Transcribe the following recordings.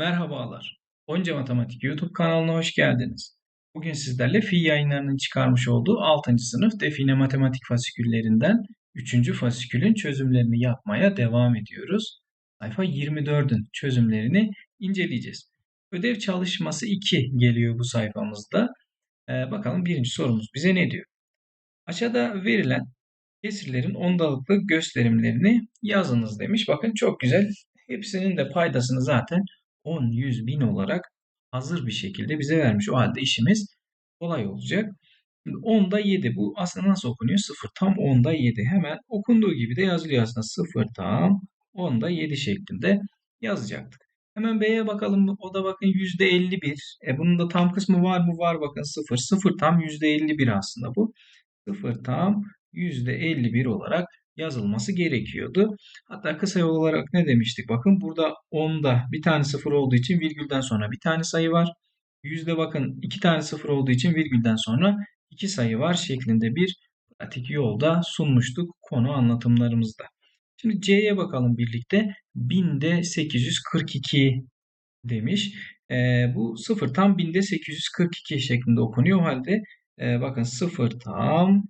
Merhabalar. Onca Matematik YouTube kanalına hoş geldiniz. Bugün sizlerle Fi yayınlarının çıkarmış olduğu 6. sınıf define matematik fasiküllerinden 3. fasikülün çözümlerini yapmaya devam ediyoruz. Sayfa 24'ün çözümlerini inceleyeceğiz. Ödev çalışması 2 geliyor bu sayfamızda. Ee, bakalım birinci sorumuz bize ne diyor? Aşağıda verilen kesirlerin ondalıklı gösterimlerini yazınız demiş. Bakın çok güzel. Hepsinin de paydasını zaten 10, 100, 1000 olarak hazır bir şekilde bize vermiş. O halde işimiz kolay olacak. Şimdi 10'da 7 bu aslında nasıl okunuyor? 0 tam 10'da 7. Hemen okunduğu gibi de yazılıyor aslında 0 tam 10'da 7 şeklinde yazacaktık. Hemen B'ye bakalım. O da bakın %51. E bunun da tam kısmı var mı? Var bakın 0. 0 tam %51 aslında bu. 0 tam %51 olarak yazılması gerekiyordu. Hatta kısa yol olarak ne demiştik? Bakın burada 10'da bir tane sıfır olduğu için virgülden sonra bir tane sayı var. Yüzde bakın iki tane sıfır olduğu için virgülden sonra iki sayı var şeklinde bir pratik yolda sunmuştuk konu anlatımlarımızda. Şimdi C'ye bakalım birlikte. 1000'de 842 demiş. E, bu sıfır tam 1000'de 842 şeklinde okunuyor. O halde e, bakın sıfır tam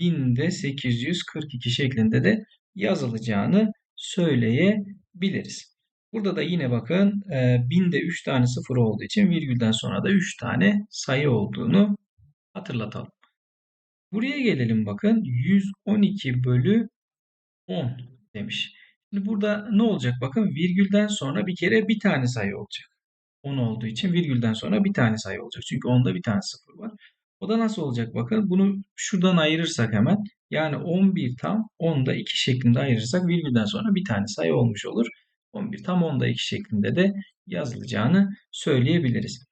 1000'de 842 şeklinde de yazılacağını söyleyebiliriz. Burada da yine bakın 1000'de 3 tane sıfır olduğu için virgülden sonra da 3 tane sayı olduğunu hatırlatalım. Buraya gelelim bakın 112 bölü 10 demiş. Şimdi burada ne olacak bakın virgülden sonra bir kere bir tane sayı olacak. 10 olduğu için virgülden sonra bir tane sayı olacak. Çünkü onda bir tane sıfır var. O da nasıl olacak bakın. Bunu şuradan ayırırsak hemen. Yani 11 tam 10'da 2 şeklinde ayırırsak virgülden sonra bir tane sayı olmuş olur. 11 tam 10'da 2 şeklinde de yazılacağını söyleyebiliriz.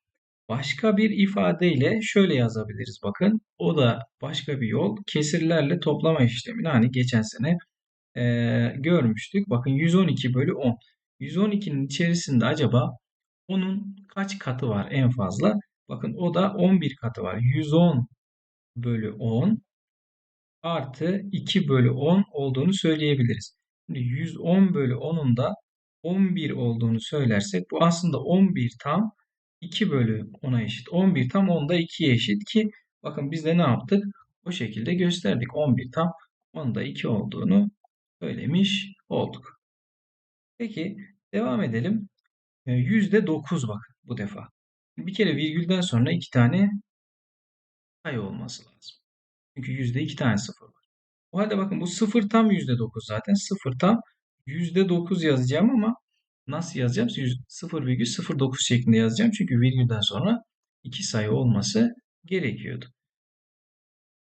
Başka bir ifadeyle şöyle yazabiliriz bakın. O da başka bir yol. Kesirlerle toplama işlemini hani geçen sene e, görmüştük. Bakın 112 bölü 10. 112'nin içerisinde acaba 10'un kaç katı var en fazla? Bakın o da 11 katı var. 110 bölü 10 artı 2 bölü 10 olduğunu söyleyebiliriz. Şimdi 110 bölü 10'un da 11 olduğunu söylersek bu aslında 11 tam 2 bölü 10'a eşit. 11 tam 10'da 2'ye eşit ki bakın biz de ne yaptık? O şekilde gösterdik. 11 tam 10'da 2 olduğunu söylemiş olduk. Peki devam edelim. %9 ee, bakın bu defa. Bir kere virgülden sonra iki tane sayı olması lazım. Çünkü yüzde iki tane sıfır var. O halde bakın bu sıfır tam yüzde dokuz zaten. Sıfır tam yüzde dokuz yazacağım ama nasıl yazacağım? 0,09 şeklinde yazacağım. Çünkü virgülden sonra iki sayı olması gerekiyordu.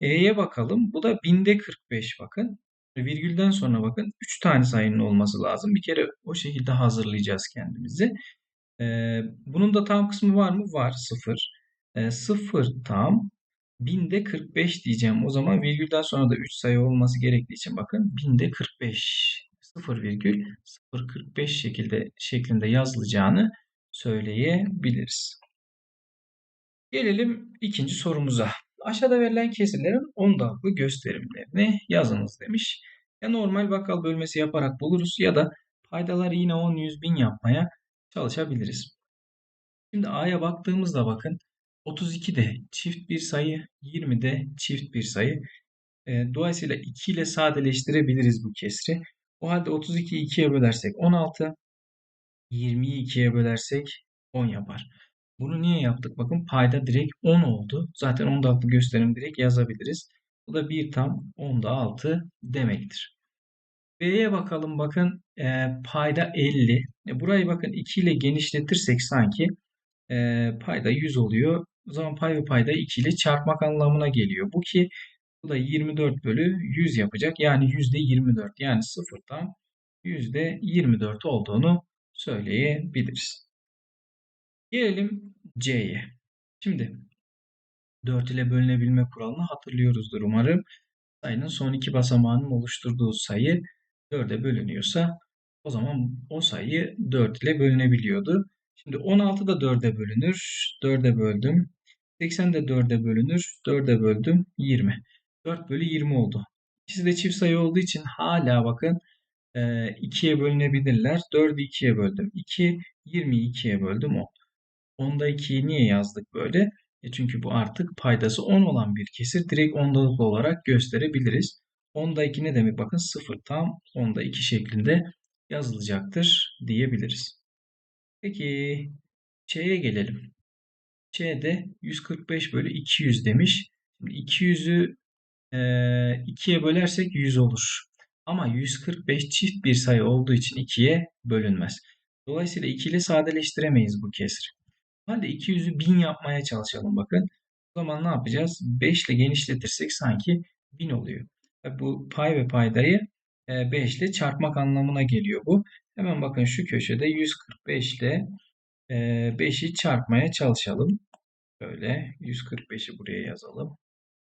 E'ye bakalım. Bu da binde 45 bakın. Virgülden sonra bakın 3 tane sayının olması lazım. Bir kere o şekilde hazırlayacağız kendimizi. Ee, bunun da tam kısmı var mı? Var. 0. Ee, 0 tam binde 45 diyeceğim. O zaman virgülden sonra da 3 sayı olması gerektiği için bakın binde 45 0,045 şekilde şeklinde yazılacağını söyleyebiliriz. Gelelim ikinci sorumuza. Aşağıda verilen kesirlerin ondaklı gösterimlerini yazınız demiş. Ya normal bakkal bölmesi yaparak buluruz ya da paydaları yine 10, 100, 1000 yapmaya çalışabiliriz. Şimdi A'ya baktığımızda bakın 32 de çift bir sayı, 20 de çift bir sayı. E, dolayısıyla 2 ile sadeleştirebiliriz bu kesri. O halde 32'yi 2'ye bölersek 16, 20'yi 2'ye bölersek 10 yapar. Bunu niye yaptık? Bakın payda direkt 10 oldu. Zaten 10'da 6 gösterim direkt yazabiliriz. Bu da 1 tam 10'da 6 demektir. B'ye bakalım bakın e, payda 50. E, burayı bakın 2 ile genişletirsek sanki e, payda 100 oluyor. O zaman pay ve payda 2 ile çarpmak anlamına geliyor. Bu ki bu da 24 bölü 100 yapacak. Yani %24 yani sıfırdan %24 olduğunu söyleyebiliriz. Gelelim C'ye. Şimdi 4 ile bölünebilme kuralını hatırlıyoruzdur umarım. Sayının son iki basamağının oluşturduğu sayı 4'e bölünüyorsa o zaman o sayı 4 ile bölünebiliyordu. Şimdi 16 da 4'e bölünür. 4'e böldüm. 80 de 4'e bölünür. 4'e böldüm. 20. 4 bölü 20 oldu. İkisi de çift sayı olduğu için hala bakın e, 2'ye bölünebilirler. 4'ü 2'ye böldüm. 2, 20'yi 2'ye böldüm 10. 10'da 2'yi niye yazdık böyle? E çünkü bu artık paydası 10 olan bir kesir. Direkt ondalık olarak gösterebiliriz. 10'da 2 ne demek? Bakın 0 tam 10'da 2 şeklinde yazılacaktır diyebiliriz. Peki Ç'ye gelelim. Ç'de 145 bölü 200 demiş. Şimdi 200'ü e, 2'ye bölersek 100 olur. Ama 145 çift bir sayı olduğu için 2'ye bölünmez. Dolayısıyla 2 ile sadeleştiremeyiz bu kesri. Halde 200'ü 1000 yapmaya çalışalım bakın. O zaman ne yapacağız? 5 ile genişletirsek sanki 1000 oluyor. Bu pay ve paydayı 5 ile çarpmak anlamına geliyor bu. Hemen bakın şu köşede 145 ile 5'i çarpmaya çalışalım. Böyle 145'i buraya yazalım.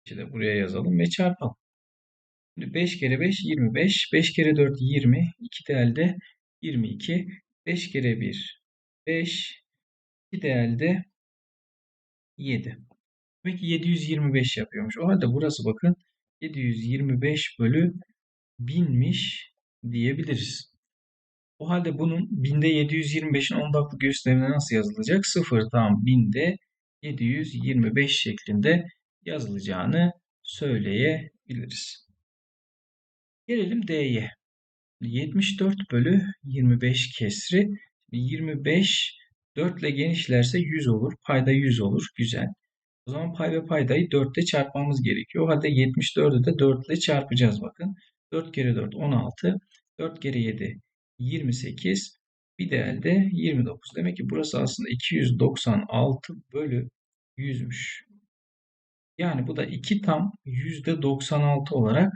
5'i de buraya yazalım ve çarpalım. Şimdi 5 kere 5 25. 5 kere 4 20. 2 de elde 22. 5 kere 1 5. 2 de elde 7. Demek ki 725 yapıyormuş. O halde burası bakın 725 bölü 1000'miş diyebiliriz. O halde bunun binde 725'in ondaklı gösterimine nasıl yazılacak? 0 tam binde 725 şeklinde yazılacağını söyleyebiliriz. Gelelim D'ye. 74 bölü 25 kesri. 25 4 ile genişlerse 100 olur. Payda 100 olur. Güzel. O zaman pay ve paydayı 4 ile çarpmamız gerekiyor. O halde 74'ü de 4 ile çarpacağız bakın. 4 kere 4 16. 4 kere 7 28. Bir de elde 29. Demek ki burası aslında 296 bölü 100'müş. Yani bu da 2 tam %96 olarak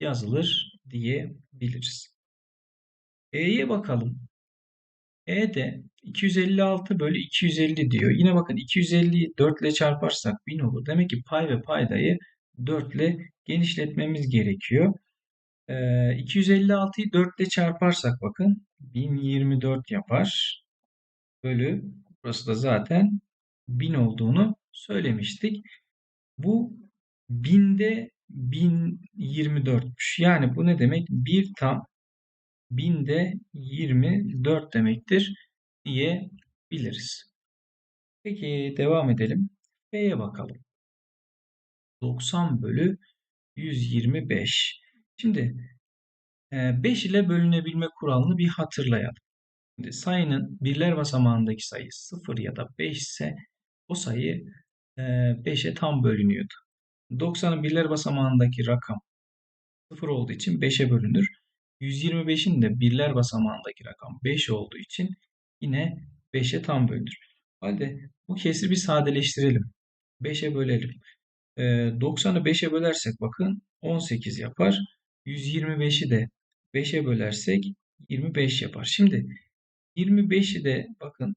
yazılır diyebiliriz. E'ye bakalım. E'de 256 bölü 250 diyor. Yine bakın 250'yi 4 ile çarparsak 1000 olur. Demek ki pay ve paydayı 4 ile genişletmemiz gerekiyor. Ee, 256'yı 4 ile çarparsak bakın 1024 yapar. Bölü burası da zaten 1000 olduğunu söylemiştik. Bu binde 1024'müş. Yani bu ne demek? 1 tam binde 24 demektir diyebiliriz. Peki devam edelim. B'ye bakalım. 90 bölü 125. Şimdi 5 e, ile bölünebilme kuralını bir hatırlayalım. Şimdi sayının birler basamağındaki sayı 0 ya da 5 ise o sayı 5'e tam bölünüyordu. 90'ın birler basamağındaki rakam 0 olduğu için 5'e bölünür. 125'in de birler basamağındaki rakam 5 olduğu için yine 5'e tam bölünür. Halde bu kesri bir sadeleştirelim. 5'e bölelim. 90'ı 5'e bölersek bakın 18 yapar. 125'i de 5'e bölersek 25 yapar. Şimdi 25'i de bakın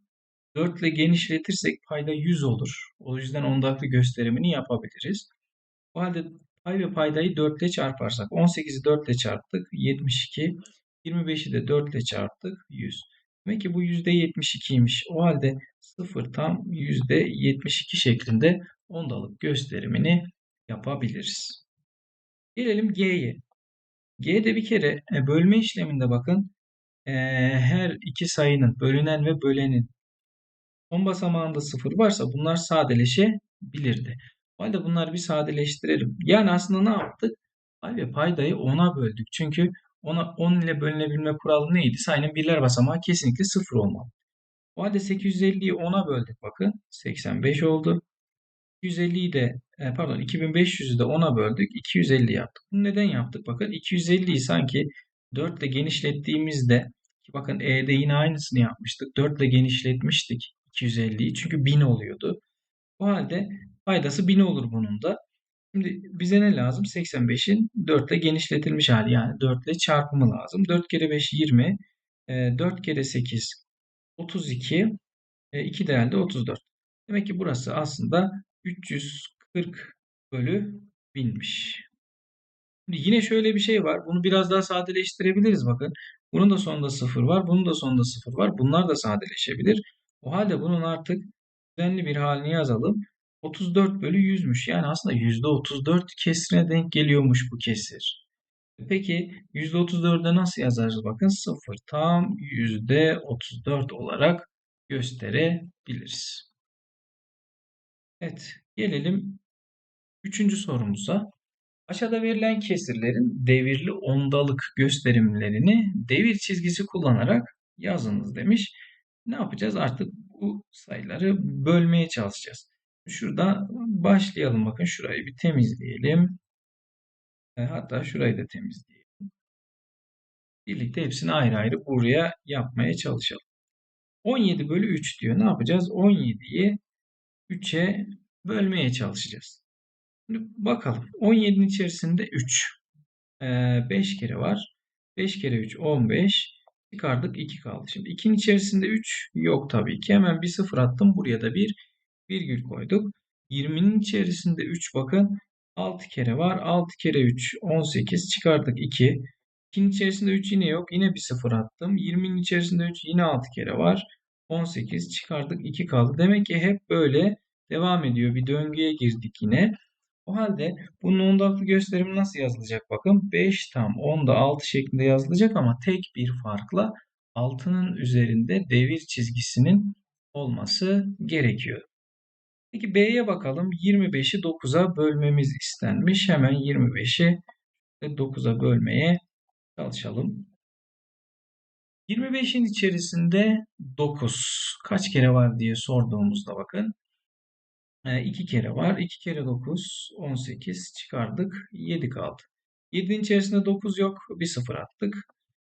4 ile genişletirsek payda 100 olur. O yüzden ondaklı gösterimini yapabiliriz. O halde pay ve paydayı 4 ile çarparsak 18'i 4 ile çarptık 72. 25'i de 4 ile çarptık 100. Demek ki bu %72'ymiş. O halde 0 tam %72 şeklinde ondalık gösterimini yapabiliriz. Gelelim G'ye. G'de bir kere e, bölme işleminde bakın e, her iki sayının bölünen ve bölenin son basamağında 0 varsa bunlar sadeleşebilirdi. O halde bunları bir sadeleştirelim. Yani aslında ne yaptık? Pay ve paydayı 10'a böldük. Çünkü ona 10 ile bölünebilme kuralı neydi? Sayının birler basamağı kesinlikle 0 olmalı. O halde 850'yi 10'a böldük bakın. 85 oldu. 250'yi de e, pardon 2500'ü de 10'a böldük. 250 yaptık. Bunu neden yaptık? Bakın 250'yi sanki 4 ile genişlettiğimizde bakın E'de yine aynısını yapmıştık. 4 ile genişletmiştik 250'yi. Çünkü 1000 oluyordu. O halde Faydası 1000 olur bunun da. Şimdi bize ne lazım? 85'in 4 ile genişletilmiş hali yani 4 ile çarpımı lazım. 4 kere 5 20, 4 kere 8 32, 2 değerli 34. Demek ki burası aslında 340 bölü 1000'miş. Şimdi yine şöyle bir şey var. Bunu biraz daha sadeleştirebiliriz bakın. Bunun da sonunda 0 var. Bunun da sonunda 0 var. Bunlar da sadeleşebilir. O halde bunun artık düzenli bir halini yazalım. 34 bölü 100'müş. Yani aslında %34 kesrine denk geliyormuş bu kesir. Peki %34'e nasıl yazarız? Bakın 0 tam %34 olarak gösterebiliriz. Evet, gelelim üçüncü sorumuza. Aşağıda verilen kesirlerin devirli ondalık gösterimlerini devir çizgisi kullanarak yazınız demiş. Ne yapacağız? Artık bu sayıları bölmeye çalışacağız. Şurada başlayalım. Bakın şurayı bir temizleyelim. E, hatta şurayı da temizleyelim. Birlikte hepsini ayrı ayrı buraya yapmaya çalışalım. 17 bölü 3 diyor. Ne yapacağız? 17'yi 3'e bölmeye çalışacağız. Şimdi bakalım. 17'nin içerisinde 3. Ee, 5 kere var. 5 kere 3 15. Çıkardık 2 kaldı. Şimdi 2'nin içerisinde 3 yok tabii ki. Hemen bir sıfır attım. Buraya da bir virgül koyduk. 20'nin içerisinde 3 bakın. 6 kere var. 6 kere 3 18 çıkardık 2. 2'nin içerisinde 3 yine yok. Yine bir sıfır attım. 20'nin içerisinde 3 yine 6 kere var. 18 çıkardık 2 kaldı. Demek ki hep böyle devam ediyor. Bir döngüye girdik yine. O halde bunun ondalıklı gösterimi nasıl yazılacak bakın. 5 tam 10'da 6 şeklinde yazılacak ama tek bir farkla 6'nın üzerinde devir çizgisinin olması gerekiyor. Peki B'ye bakalım. 25'i 9'a bölmemiz istenmiş. Hemen 25'i 9'a bölmeye çalışalım. 25'in içerisinde 9 kaç kere var diye sorduğumuzda bakın. 2 kere var. 2 kere 9 18 çıkardık. 7 kaldı. 7'nin içerisinde 9 yok. Bir sıfır attık.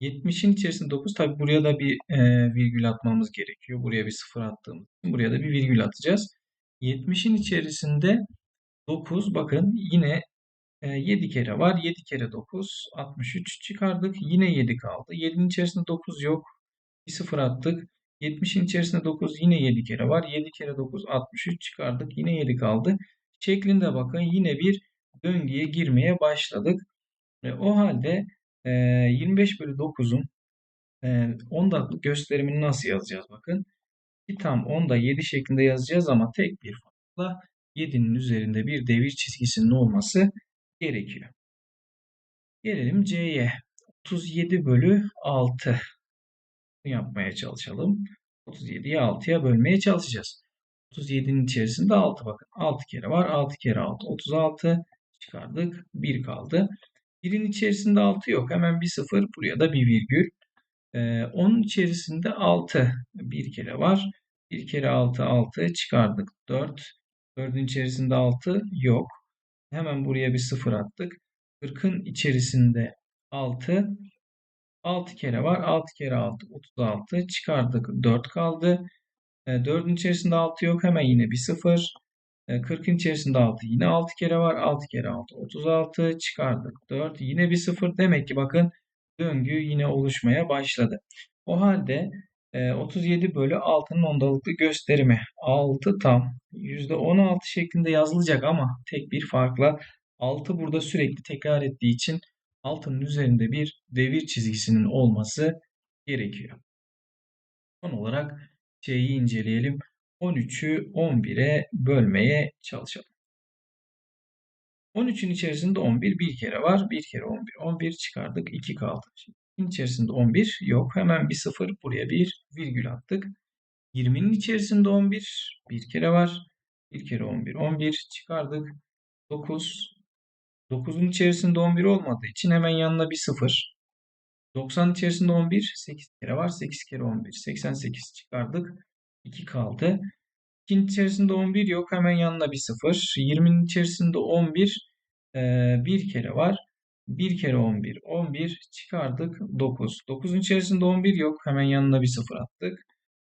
70'in içerisinde 9. Tabi buraya da bir e, virgül atmamız gerekiyor. Buraya bir sıfır attığımız için buraya da bir virgül atacağız. 70'in içerisinde 9 bakın yine 7 kere var. 7 kere 9 63 çıkardık. Yine 7 kaldı. 7'nin içerisinde 9 yok. Bir sıfır attık. 70'in içerisinde 9 yine 7 kere var. 7 kere 9 63 çıkardık. Yine 7 kaldı. Şeklinde bakın yine bir döngüye girmeye başladık. E, o halde e, 25 bölü 9'un e, 10 dakikalık gösterimini nasıl yazacağız bakın. 2 tam 10'da 7 şeklinde yazacağız ama tek bir farkla 7'nin üzerinde bir devir çizgisinin olması gerekiyor. Gelelim C'ye. 37 bölü 6 yapmaya çalışalım. 37'yi 6'ya bölmeye çalışacağız. 37'nin içerisinde 6 bakın. 6 kere var. 6 kere 6. 36 çıkardık. 1 kaldı. 1'in içerisinde 6 yok. Hemen bir 0. Buraya da bir virgül. Ee, onun içerisinde 6 bir kere var. 1 kere 6 6 çıkardık. 4. 4'ün içerisinde 6 yok. Hemen buraya bir 0 attık. 40'ın içerisinde 6 6 kere var. 6 kere 6 36 çıkardık. 4 kaldı. 4'ün e, içerisinde 6 yok. Hemen yine bir 0. 40'ın e, içerisinde 6 yine 6 kere var. 6 kere 6 36 çıkardık. 4 yine bir 0. Demek ki bakın döngü yine oluşmaya başladı. O halde 37 e, bölü 6'nın ondalıklı gösterimi 6 tam %16 şeklinde yazılacak ama tek bir farkla 6 burada sürekli tekrar ettiği için altının üzerinde bir devir çizgisinin olması gerekiyor. Son olarak C'yi inceleyelim. 13'ü 11'e bölmeye çalışalım. 13'ün içerisinde 11 bir kere var. Bir kere 11. 11 çıkardık. 2 kaldı. Şimdi içerisinde 11 yok. Hemen bir 0 buraya bir virgül attık. 20'nin içerisinde 11 bir kere var. Bir kere 11. 11 çıkardık. 9 9'un içerisinde 11 olmadığı için hemen yanına bir 0. 90 içerisinde 11. 8 kere var. 8 kere 11. 88 çıkardık. 2 kaldı. 2'nin içerisinde 11 yok. Hemen yanına bir 0. 20'nin içerisinde 11. Ee, bir kere var. 1 kere 11. 11 çıkardık. 9. 9'un içerisinde 11 yok. Hemen yanına bir 0 attık.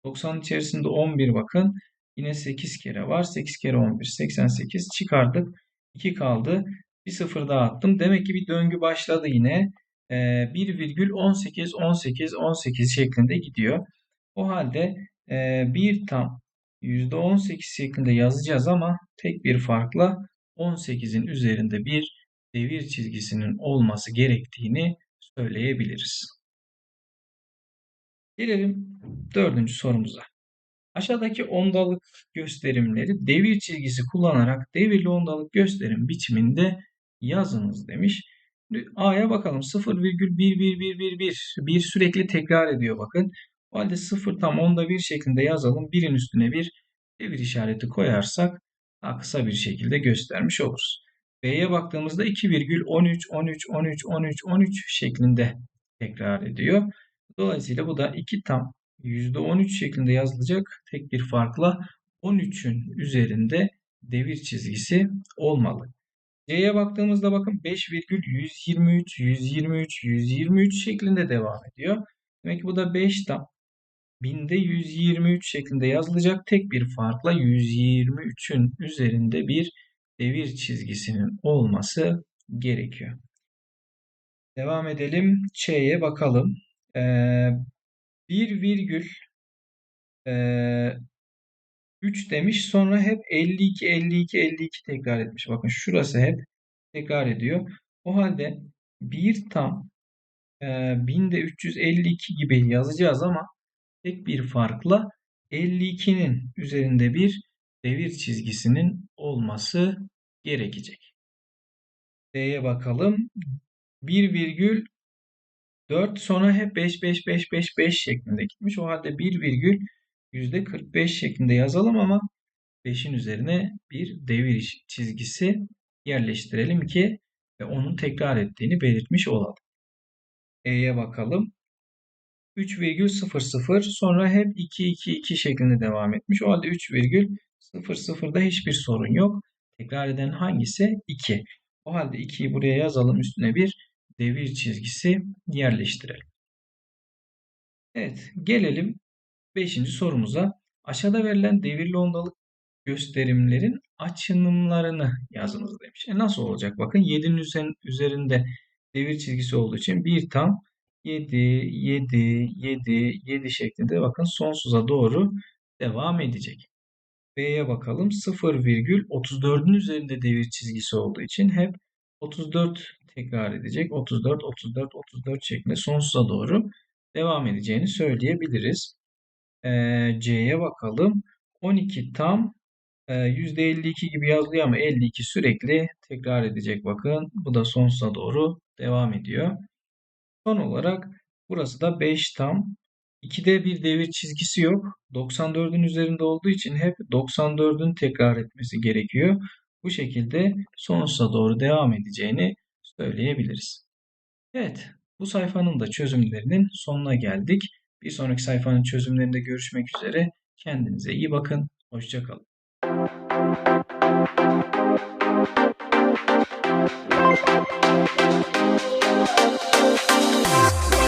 90'ın içerisinde 11 bakın. Yine 8 kere var. 8 kere 11. 88 çıkardık. 2 kaldı. Bir sıfır daha attım. Demek ki bir döngü başladı yine. E, 1,18 18 18 şeklinde gidiyor. O halde e, 1 tam %18 şeklinde yazacağız ama tek bir farkla 18'in üzerinde bir devir çizgisinin olması gerektiğini söyleyebiliriz. Gelelim dördüncü sorumuza. Aşağıdaki ondalık gösterimleri devir çizgisi kullanarak devirli ondalık gösterim biçiminde yazınız demiş. A'ya bakalım. 0,11111 bir sürekli tekrar ediyor bakın. O halde 0 tam onda bir şeklinde yazalım. Birin üstüne bir devir işareti koyarsak daha kısa bir şekilde göstermiş oluruz. B'ye baktığımızda 2,13 13 13 13 13 şeklinde tekrar ediyor. Dolayısıyla bu da 2 tam %13 şeklinde yazılacak tek bir farkla 13'ün üzerinde devir çizgisi olmalı. C'ye baktığımızda bakın 5,123 123 123 şeklinde devam ediyor. Demek ki bu da 5 tam binde 123 şeklinde yazılacak tek bir farkla 123'ün üzerinde bir devir çizgisinin olması gerekiyor. Devam edelim. Ç'ye bakalım. Ee, 1 virgül e, 3 demiş. Sonra hep 52, 52, 52 tekrar etmiş. Bakın şurası hep tekrar ediyor. O halde 1 tam e, 1000'de 352 gibi yazacağız ama tek bir farkla 52'nin üzerinde bir devir çizgisinin olması gerekecek. D'ye bakalım. 1,4 sonra hep 5 5 5 5 5 şeklinde gitmiş. O halde 1 virgül %45 şeklinde yazalım ama 5'in üzerine bir devir çizgisi yerleştirelim ki onun tekrar ettiğini belirtmiş olalım. E'ye bakalım. 3,00 sonra hep 2 2 2 şeklinde devam etmiş. O halde 3,00'da hiçbir sorun yok. Tekrar eden hangisi? 2. O halde 2'yi buraya yazalım. Üstüne bir devir çizgisi yerleştirelim. Evet, gelelim 5. sorumuza. Aşağıda verilen devirli ondalık gösterimlerin açınımlarını yazınız demiş. E nasıl olacak? Bakın 7'nin üzerinde devir çizgisi olduğu için bir tam 7, 7, 7, 7 şeklinde bakın sonsuza doğru devam edecek. B'ye bakalım. 0,34'ün üzerinde devir çizgisi olduğu için hep 34 tekrar edecek. 34, 34, 34 şeklinde sonsuza doğru devam edeceğini söyleyebiliriz. Ee, C'ye bakalım. 12 tam e, %52 gibi yazılıyor ama 52 sürekli tekrar edecek bakın. Bu da sonsuza doğru devam ediyor. Son olarak burası da 5 tam. 2'de bir devir çizgisi yok. 94'ün üzerinde olduğu için hep 94'ün tekrar etmesi gerekiyor. Bu şekilde sonsuza doğru devam edeceğini söyleyebiliriz. Evet, bu sayfanın da çözümlerinin sonuna geldik. Bir sonraki sayfanın çözümlerinde görüşmek üzere. Kendinize iyi bakın. Hoşçakalın. Thank you.